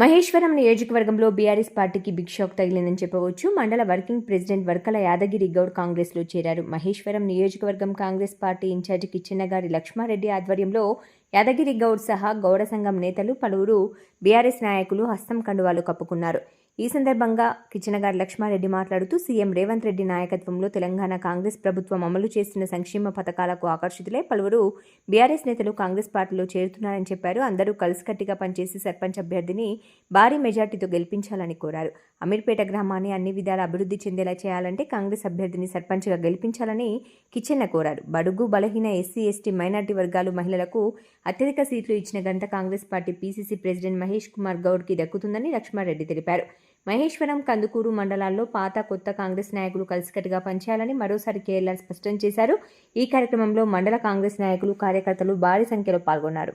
మహేశ్వరం నియోజకవర్గంలో బీఆర్ఎస్ పార్టీకి big shock తగిలిందని చెప్పవచ్చు. మండల వర్కింగ్ ప్రెసిడెంట్ వర్కల యాదగిరి గౌడ్ కాంగ్రెస్లో చేరారు. మహేశ్వరం నియోజకవర్గం Congress party incharge Kichannagari Laxma Reddy ఆధ్వర్యంలో యాదగిరి గౌడ్ సహా గౌడ సంఘం నేతలు పలువురు బీఆర్ఎస్ నాయకులు హస్తం కండువాలు కప్పుకున్నారు. ఈ సందర్భంగా కిచెనగారి లక్ష్మారెడ్డి మాట్లాడుతూ సీఎం రేవంత్ రెడ్డి నాయకత్వంలో తెలంగాణ కాంగ్రెస్ ప్రభుత్వం అమలు చేస్తున్న సంక్షేమ పథకాలకు ఆకర్షితులై పలువురు బీఆర్ఎస్ నేతలు కాంగ్రెస్ పార్టీలో చేరుతున్నారని చెప్పారు. అందరూ కలిసికట్టిగా పనిచేసి సర్పంచ్ అభ్యర్థిని భారీ మెజార్టీతో గెలిపించాలని కోరారు. అమీర్పేట గ్రామాన్ని అన్ని విధాల అభివృద్ధి చెందేలా చేయాలంటే కాంగ్రెస్ అభ్యర్థిని సర్పంచ్గా గెలిపించాలని కిచెన్న కోరారు. బడుగు బలహీన ఎస్సీ ఎస్టీ మైనార్టీ వర్గాలు మహిళలకు అత్యధిక సీట్లు ఇచ్చిన ఘనత Congress party PCC president Mahesh Kumar గౌడ్కి దక్కుతుందని లక్ష్మారెడ్డి తెలిపారు. మహేశ్వరం కందుకూరు మండలాల్లో పాత కొత్త కాంగ్రెస్ నాయకులు కలిసికట్టుగా పనిచేయాలని మరోసారి కేరళ స్పష్టం చేశారు. ఈ కార్యక్రమంలో మండల కాంగ్రెస్ నాయకులు కార్యకర్తలు భారీ సంఖ్యలో పాల్గొన్నారు.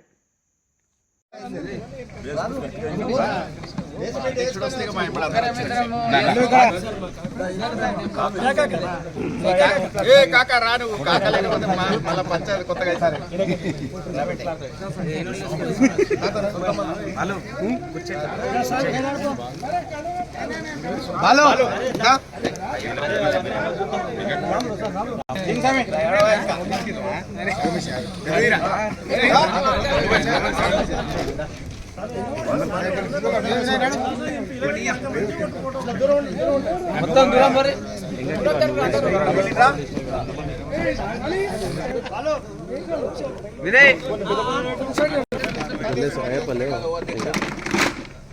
ఏ కాక రాను కాక లేకపోతే మళ్ళీ పంచాయతీ కొత్తగా అవుతారు. హలో దా.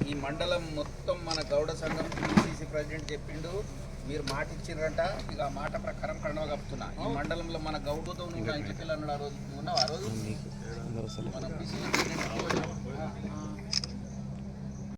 ఈ మండలం మొత్తం మన గౌడ సంఘం పిసిసి ప్రెసిడెంట్ చెప్పిండు మీరు మాట ఇచ్చిర్రంట ఇక ఆ మాట ప్రకారం కండవ కప్పుతున్నా. ఈ మండలంలో మన గౌడతో నువ్వు ఇంటికి అన్నాడు ఆ రోజు. నువ్వు ఉన్నావు ఆ రోజు? మన